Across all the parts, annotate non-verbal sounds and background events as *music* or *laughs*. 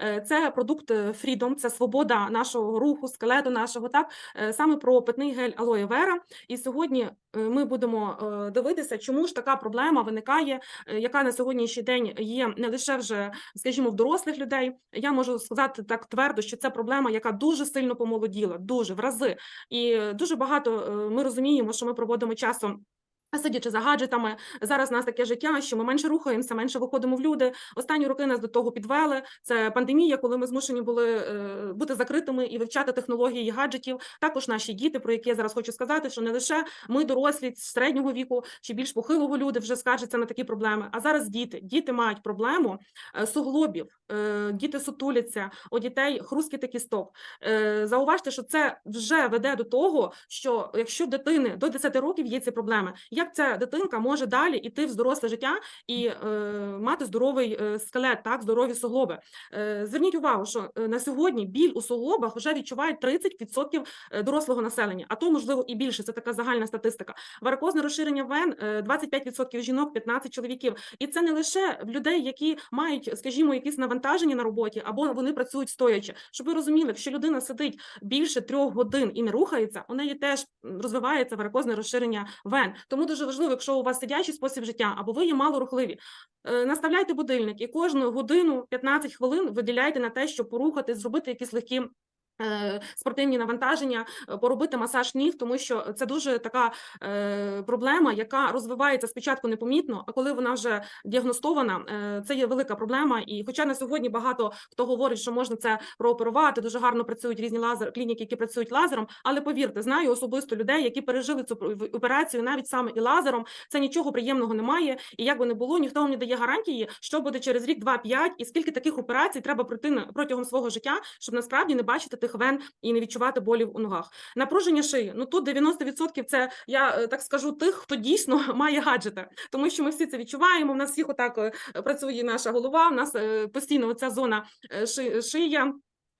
Е, Це продукт е, Freedom, це свобода нашого руху, скелету нашого, так е, саме про питний гель алоє вера. І сьогодні ми будемо дивитися, чому ж така проблема виникає, яка на сьогоднішній день є не лише вже, скажімо, в дорослих людей. Я можу сказати так твердо, що це проблема, яка дуже сильно помолоділа, дуже в рази. І дуже багато ми розуміємо, що ми проводимо часом. Сидячи за гаджетами, зараз у нас таке життя, що ми менше рухаємося, менше виходимо в люди. Останні роки нас до того підвели. Це пандемія, коли ми змушені були е, бути закритими і вивчати технології гаджетів. Також наші діти, про які я зараз хочу сказати, що не лише ми, дорослі середнього віку чи більш похилого люди, вже скаржаться на такі проблеми. А зараз діти. Діти мають проблему е, суглобів, е, діти сутуляться, у дітей хрускіти кісток. Зауважте, що це вже веде до того, що якщо дитини до 10 років є ці проблеми, як ця дитинка може далі йти в доросле життя і е, мати здоровий е, скелет, так здорові суглоби. Е, зверніть увагу, що е, на сьогодні біль у суглобах вже відчувають 30% е, дорослого населення, а то можливо і більше. Це така загальна статистика. Варикозне розширення вен е, 25% жінок, 15 чоловіків. І це не лише в людей, які мають, скажімо, якісь навантаження на роботі, або вони працюють стоячи. Щоб ви розуміли, якщо людина сидить більше трьох годин і не рухається, у неї теж розвивається варикозне розширення вен. Тому дуже важливо, якщо у вас сидячий спосіб життя, або ви є малорухливі, е, наставляйте будильник і кожну годину 15 хвилин виділяйте на те, щоб порухати, зробити якісь легкі. Е, Спортивні навантаження, е, поробити масаж ніг, тому що це дуже така е, проблема, яка розвивається спочатку непомітно, а коли вона вже діагностована, це є велика проблема. І хоча на сьогодні багато хто говорить, що можна це прооперувати, дуже гарно працюють різні лазер клініки, які працюють лазером. Але повірте, знаю особисто людей, які пережили цю операцію навіть саме і лазером. Це нічого приємного немає. І як би не було, ніхто вам не дає гарантії, що буде через рік, два, п'ять, і скільки таких операцій треба пройти протягом свого життя, щоб насправді не бачити тих вен і не відчувати болів у ногах. Напруження шиї. Ну тут 90% це я е, так скажу тих, хто дійсно *laughs* має гаджети, тому що ми всі це відчуваємо. У нас всіх отак е, працює наша голова. У нас е, постійно ця зона ши- шия.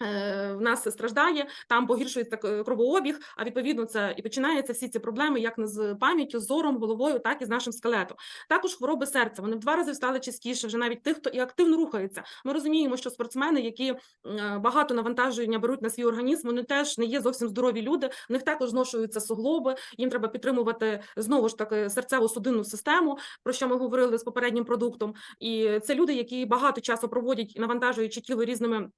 Е, В нас страждає, там погіршується к- кровообіг, а відповідно це і починаються всі ці проблеми, як не з пам'яттю, зором, головою, так і з нашим скелетом. Також хвороби серця. Вони в два рази стали частіше, вже навіть тих, хто і активно рухається. Ми розуміємо, що спортсмени, які е, багато навантаження беруть на свій організм, вони теж не є зовсім здорові люди. В них також зношуються суглоби. Їм треба підтримувати знову ж таки серцево-судинну систему, про що ми говорили з попереднім продуктом. І це люди, які багато часу проводять, навантажуючи тіло різними.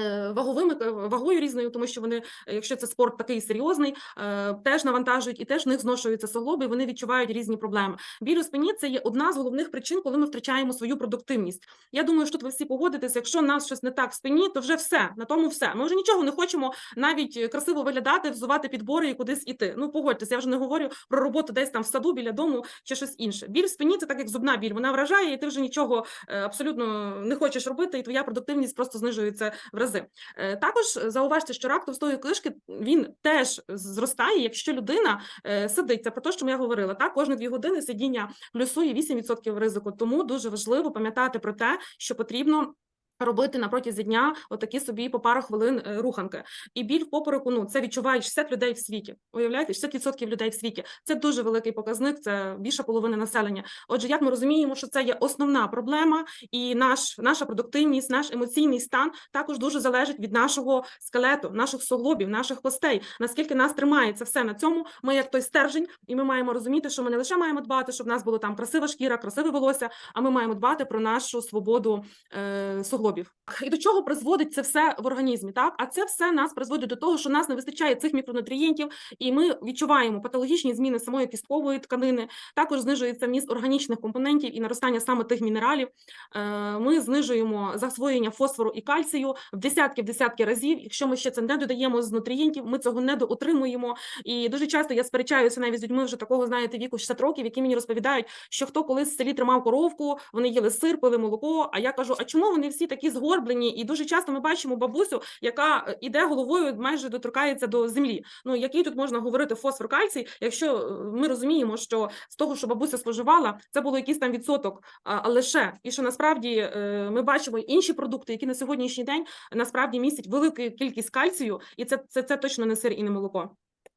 Е, Ваговими е, вагою різною, тому що вони, якщо це спорт такий серйозний, е, теж навантажують і теж в них зношуються суглоби, і вони відчувають різні проблеми. Біль у спині це є одна з головних причин, коли ми втрачаємо свою продуктивність. Я думаю, що тут ви всі погодитесь, якщо нас щось не так в спині, то вже все на тому все. Ми вже нічого не хочемо навіть красиво виглядати, взувати підбори і кудись іти. Ну погодьтеся, я вже не говорю про роботу десь там в саду біля дому чи щось інше. Біль в спині це так як зубна біль. Вона вражає, і ти вже нічого абсолютно не хочеш робити, і твоя продуктивність просто знижується в рази. Е, Також зауважте, що рак товстої кишки він теж зростає, якщо людина е, сидить. Це про те, що я говорила. Так, кожні дві години сидіння плюсує 8% ризику. Тому дуже важливо пам'ятати про те, що потрібно. Робити на протязі дня отакі собі по пару хвилин е, руханки. І біль в попереку, ну це відчувають 60 людей в світі. Уявляєте, 60% людей в світі. Це дуже великий показник, це більша половина населення. Отже, як ми розуміємо, що це є основна проблема, і наш наша продуктивність, наш емоційний стан також дуже залежить від нашого скелету, наших суглобів, наших костей. Наскільки нас тримає це все на цьому, ми як той стержень, і ми маємо розуміти, що ми не лише маємо дбати, щоб в нас було там красива шкіра, красиве волосся, а ми маємо дбати про нашу свободу е, суглобів. І до чого призводить це все в організмі? Так, а це все нас призводить до того, що нас не вистачає цих мікронутрієнтів, і ми відчуваємо патологічні зміни самої кісткової тканини. Також знижується вміст органічних компонентів і наростання саме тих мінералів. Е, Ми знижуємо засвоєння фосфору і кальцію в десятки в десятки разів. Якщо ми ще це не додаємо з нутрієнтів, ми цього не доотримуємо. І дуже часто я сперечаюся навіть з людьми вже такого, знаєте, віку 60 років, які мені розповідають, що хто колись в селі тримав коровку, вони їли сир, пили молоко. А я кажу: а чому вони всі такі згорблені? І дуже часто ми бачимо бабусю, яка е, іде головою, майже доторкається до землі. Ну який тут можна говорити фосфор кальцій, якщо е, ми розуміємо, що з того, що бабуся споживала, це було якийсь там відсоток, а лише і що насправді е, ми бачимо інші продукти, які на сьогоднішній день насправді містять велику кількість кальцію, і це, це, це точно не сир і не молоко.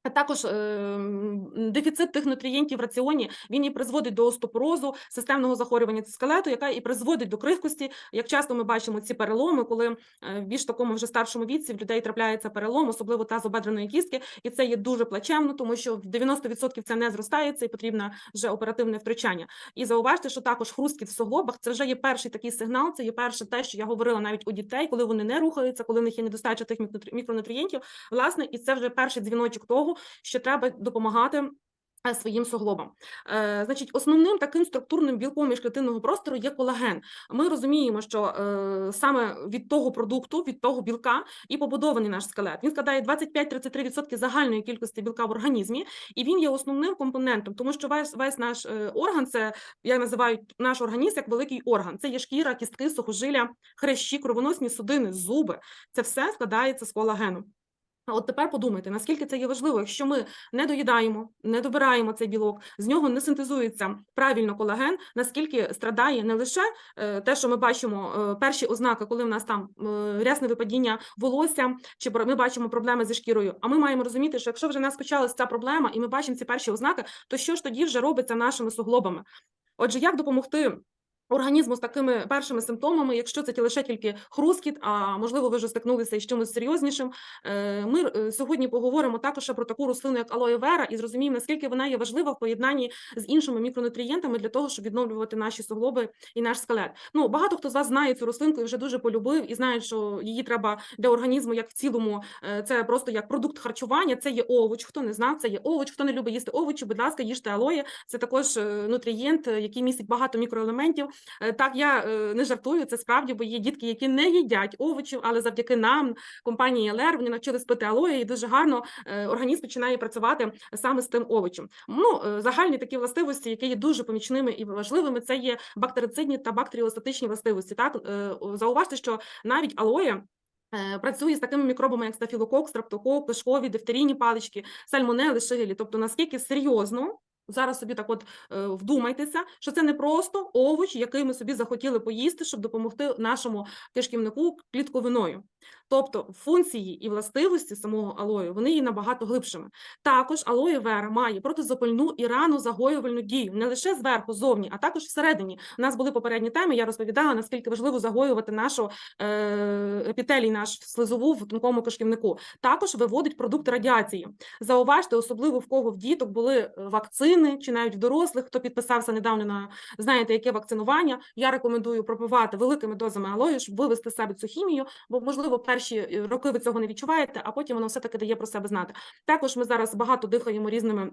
Також ем, дефіцит тих нутрієнтів в раціоні він і призводить до остеопорозу, системного захворювання скелету, яка і призводить до крихкості. Як часто ми бачимо ці переломи, коли е, в більш такому вже старшому віці в людей трапляється перелом, особливо тазобедреної кістки, і це є дуже плачевно, тому що в 90% це не зростається і потрібно вже оперативне втручання. І зауважте, що також хрусткіт в суглобах це вже є перший такий сигнал. Це є перше те, що я говорила навіть у дітей, коли вони не рухаються, коли в них є недостача тих мікронутрієнтів. Власне, і це вже перший дзвіночок того, що треба допомагати. е, Своїм суглобам. Е, значить, основним таким структурним білком міжклітинного простору є колаген. Ми розуміємо, що е, саме від того продукту, від того білка і побудований наш скелет. Він складає 25-33% загальної кількості білка в організмі, і він є основним компонентом, тому що весь весь наш орган, це я називаю наш організм як великий орган. Це є шкіра, кістки, сухожилля, хрящі, кровоносні судини, зуби. Це все складається з колагену. А от тепер подумайте, наскільки це є важливо, якщо ми не доїдаємо, не добираємо цей білок, з нього не синтезується правильно колаген, наскільки страдає не лише е, те, що ми бачимо е, перші ознаки, коли в нас там е, рясне випадіння волосся, чи ми бачимо проблеми зі шкірою. А ми маємо розуміти, що якщо вже в нас почалася ця проблема, і ми бачимо ці перші ознаки, то що ж тоді вже робиться нашими суглобами? Отже, як допомогти? Організму з такими першими симптомами, якщо це лише тільки хрускіт, а можливо, ви вже стикнулися із чимось серйознішим. Е, Ми е, сьогодні поговоримо також про таку рослину, як алоє вера, і зрозуміємо, наскільки вона є важлива в поєднанні з іншими мікронутрієнтами для того, щоб відновлювати наші суглоби і наш скелет. Ну багато хто з вас знає цю рослинку і вже дуже полюбив і знає, що її треба для організму, як в цілому, е, це просто як продукт харчування. Це є овоч. Хто не знав, це є овоч. Хто не любить їсти овочі, будь ласка, їжте алоє. Це також нутрієнт, який містить багато мікроелементів. Е, Так, я е, не жартую, це справді, бо є дітки, які не їдять овочів, але завдяки нам, компанії ЛР, вони навчились пити алоє, і дуже гарно е, організм починає працювати саме з тим овочем. Ну, загальні такі властивості, які є дуже помічними і важливими, це є бактерицидні та бактеріостатичні властивості. Так, зауважте, що навіть алоє. Працює з такими мікробами, як стафілокок, стрептокок, кишкові, дифтерійні палички, сальмонели, шигелі. Тобто, наскільки серйозно зараз собі так от е, вдумайтеся, що це не просто овоч, який ми собі захотіли поїсти, щоб допомогти нашому кишківнику клітковиною. Тобто функції і властивості самого алою вони є набагато глибшими. Також алоє вера має протизапальну і ранозагоювальну дію не лише зверху, зовні, а також всередині. У нас були попередні теми. Я розповідала наскільки важливо загоювати нашу е, епітелій, наш слизову в тонкому кишківнику. Також виводить продукти радіації. Зауважте, особливо в кого в діток були е, вакцини, чи навіть в дорослих, хто підписався недавно на знаєте, яке вакцинування. Я рекомендую пропивати великими дозами алою, щоб вивести себе цю хімію, бо можливо перші е, роки ви цього не відчуваєте, а потім воно все таки дає про себе знати. Також ми зараз багато дихаємо різними.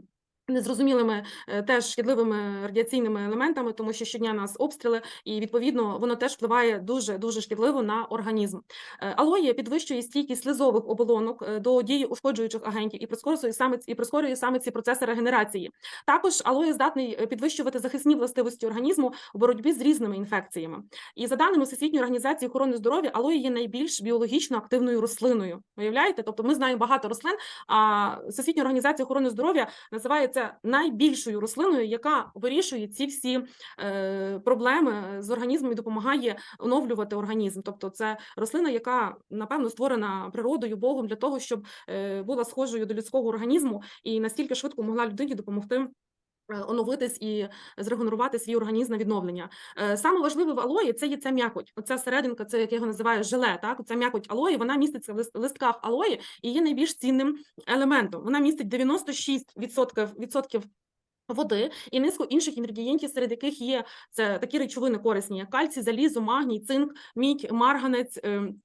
Незрозумілими е, теж шкідливими радіаційними елементами, тому що щодня нас обстріли, і відповідно воно теж впливає дуже дуже шкідливо на організм. Е, Алоє підвищує стійкість слизових оболонок е, до дії ушкоджуючих агентів і прискорює саме і прискорює саме ці процеси регенерації. Також алоє здатний підвищувати захисні властивості організму у боротьбі з різними інфекціями. І за даними Всесвітньої організації охорони здоров'я, алоє є найбільш біологічно активною рослиною. Уявляєте? Тобто ми знаємо багато рослин, а Всесвітня організація охорони здоров'я називає це найбільшою рослиною, яка вирішує ці всі е, проблеми з організмом і допомагає оновлювати організм. Тобто, це рослина, яка напевно створена природою, Богом для того, щоб е, була схожою до людського організму і настільки швидко могла людині допомогти. Е, Оновитись і зрегенерувати свій організм на відновлення. Е, Саме важливе в алої це є ця м'якоть. Оця серединка, це як я його називаю желе. Так, ця м'якоть алої, вона міститься в листках алої і є найбільш цінним елементом. Вона містить 96% відсотків води і низку інших інгредієнтів, серед яких є це такі речовини корисні, як кальцій, залізо, магній, цинк, мідь, марганець, ем,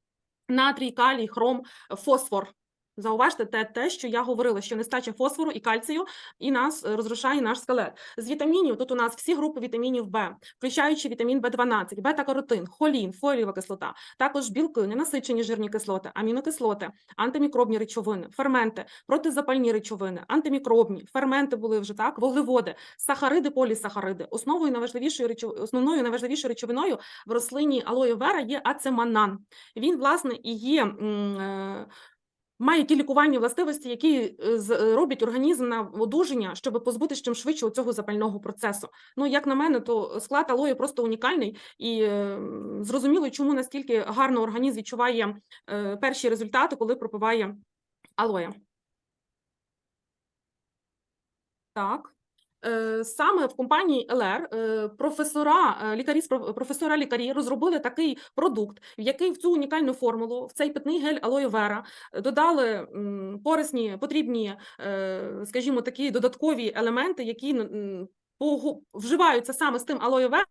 натрій, калій, хром, фосфор. Зауважте те, те, що я говорила, що нестача фосфору і кальцію і нас е, розрушає наш скелет. З вітамінів тут у нас всі групи вітамінів Б, включаючи вітамін Б12, бета-каротин, холін, фолієва кислота, також білки, ненасичені жирні кислоти, амінокислоти, антимікробні речовини, ферменти, протизапальні речовини, антимікробні, ферменти були вже так, вуглеводи, сахариди, полісахариди. Основною найважливішою речов... основною найважливішою речовиною в рослині алоє вера є ацеманан. Він, власне, і є. Має ті лікувальні властивості, які е, е, роблять організм на одужання, щоб позбутися чим швидше цього запального процесу. Ну, як на мене, то склад алої просто унікальний і е, зрозуміло, чому настільки гарно організм відчуває перші результати, коли пропиває алоя. Так. Е, Саме в компанії ЛР е, професора, е, лікарі професора лікарі розробили такий продукт, в який в цю унікальну формулу, в цей питний гель алоє вера додали корисні, потрібні, скажімо, такі додаткові елементи, які вживаються саме з тим алоє вера.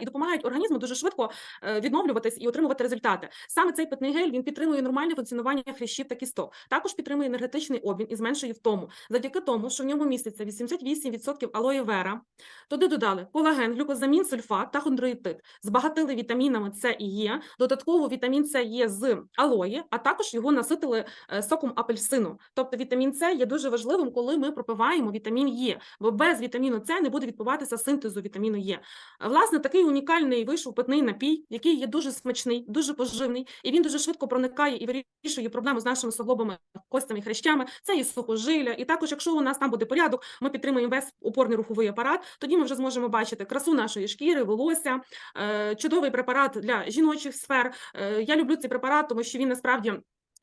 І допомагають організму дуже швидко е, відновлюватись і отримувати результати. Саме цей питний гель він підтримує нормальне функціонування хрящів та кісток. Також підтримує енергетичний обмін і зменшує втому. Завдяки тому, що в ньому міститься 88% алоє вера. Туди додали колаген, глюкозамін, сульфат та хондроїтид. Збагатили вітамінами С і Е. Додатково вітамін С є з алої, а також його наситили е, соком апельсину. Тобто вітамін С є дуже важливим, коли ми пропиваємо вітамін Е, бо без вітаміну С не буде відбуватися синтезу вітаміну Е. Власне, такий унікальний вийшов напій, який є дуже смачний, дуже поживний, і він дуже швидко проникає і вирішує проблему з нашими суглобами, костями, хрящами. Це і сухожилля. І також, якщо у нас там буде порядок, ми підтримуємо весь опорний руховий апарат. Тоді ми вже зможемо бачити красу нашої шкіри, волосся, е, чудовий препарат для жіночих сфер. Е, Я люблю цей препарат, тому що він насправді.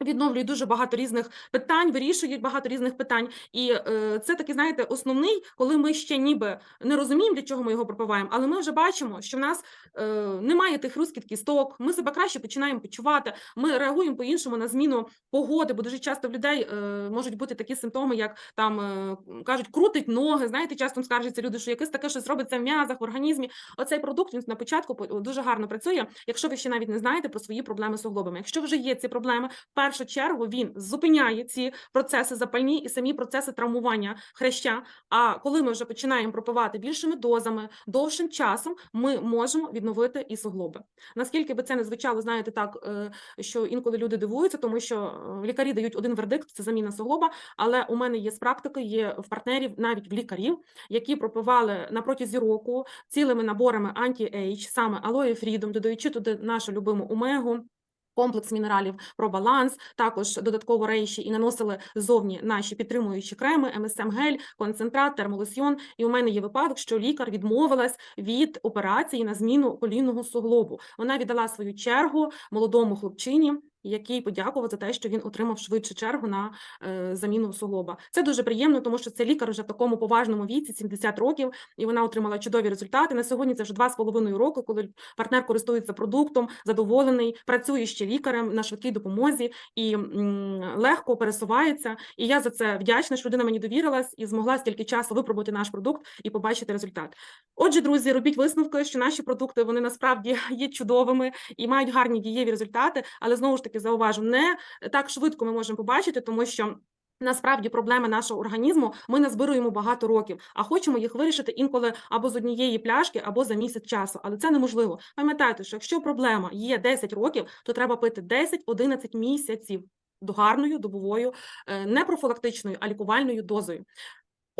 Відновлює дуже багато різних питань, вирішує багато різних питань, і е, це такий, знаєте, основний, коли ми ще ніби не розуміємо, для чого ми його пропиваємо, але ми вже бачимо, що в нас е, немає тих хрусткіт кісток, ми себе краще починаємо почувати, ми реагуємо по-іншому на зміну погоди, бо дуже часто в людей е, можуть бути такі симптоми, як там е, кажуть, крутить ноги. Знаєте, часто скаржаться люди, що якесь таке щось робиться в м'язах, в організмі. Оцей продукт він на початку по- дуже гарно працює, якщо ви ще навіть не знаєте про свої проблеми з суглобами. Якщо вже є ці проблеми, першу чергу він зупиняє ці процеси запальні і самі процеси травмування хряща. А коли ми вже починаємо пропивати більшими дозами, довшим часом, ми можемо відновити і суглоби. Наскільки би це не звучало, знаєте, так е, що інколи люди дивуються, тому що е, лікарі дають один вердикт це заміна суглоба. Але у мене є з практики, є в партнерів, навіть в лікарів, які пропивали на протязі року цілими наборами анті-ейдж, саме алоє фрідом, додаючи туди нашу любиму омегу. Комплекс мінералів про баланс, також додатково рейші і наносили зовні наші підтримуючі креми, МСМ гель, концентрат, термолосьйон. І у мене є випадок, що лікар відмовилась від операції на зміну колінного суглобу. Вона віддала свою чергу молодому хлопчині, який подякував за те, що він отримав швидше чергу на е, заміну суглоба. Це дуже приємно, тому що це лікар вже в такому поважному віці, 70 років, і вона отримала чудові результати. На сьогодні це вже два з половиною роки, коли партнер користується продуктом, задоволений, працює ще лікарем на швидкій допомозі і легко пересувається. І я за це вдячна, що людина мені довірилась і змогла стільки часу випробувати наш продукт і побачити результат. Отже, друзі, робіть висновки, що наші продукти вони насправді є чудовими і мають гарні дієві результати, але знову ж таки зауважу, не так швидко ми можемо побачити, тому що. Насправді проблеми нашого організму ми назбируємо багато років, а хочемо їх вирішити інколи або з однієї пляшки, або за місяць часу. Але це неможливо. Пам'ятайте, що якщо проблема є 10 років, то треба пити 10-11 місяців до гарною добовою, е, не профілактичною, а лікувальною дозою.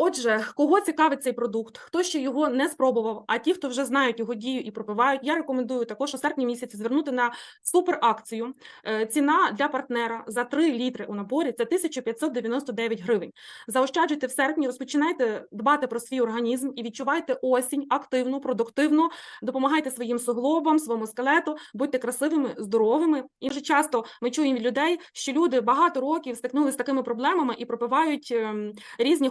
Отже, кого цікавить цей продукт, хто ще його не спробував, а ті, хто вже знають його дію і пропивають, я рекомендую також у серпні місяці звернути на суперакцію. Е, Ціна для партнера за 3 літри у наборі це 1599 гривень. Заощаджуйте в серпні, розпочинайте дбати про свій організм і відчувайте осінь активну, продуктивну, допомагайте своїм суглобам, своєму скелету, будьте красивими, здоровими. І дуже часто ми чуємо від людей, що люди багато років стикнулися з такими проблемами і пропивають ем, різні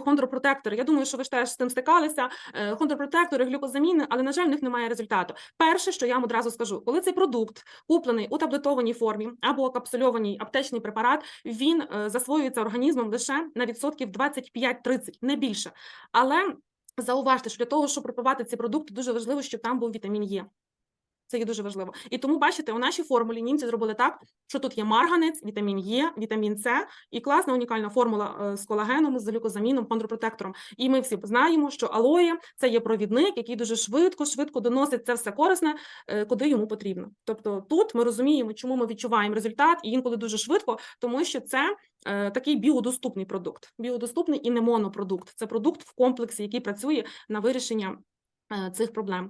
хондропротектори. Я думаю, що ви ж теж з цим стикалися. е, Хондропротектори, глюкозаміни, але на жаль, в них немає результату. Перше, що я вам одразу скажу, коли цей продукт куплений у таблетованій формі або капсульований аптечний препарат, він е, засвоюється організмом лише на відсотків 25-30, не більше. Але зауважте, що для того, щоб пропивати ці продукти, дуже важливо, щоб там був вітамін Е. Це є дуже важливо. І тому, бачите, у нашій формулі німці зробили так, що тут є марганець, вітамін Е, вітамін С і класна унікальна формула е, з колагеном, з глюкозаміном, хондропротектором. І ми всі знаємо, що алоє це є провідник, який дуже швидко, швидко доносить це все корисне, е, куди йому потрібно. Тобто тут ми розуміємо, чому ми відчуваємо результат, і інколи дуже швидко, тому що це такий біодоступний продукт. Біодоступний і не монопродукт. Це продукт в комплексі, який працює на вирішення цих проблем.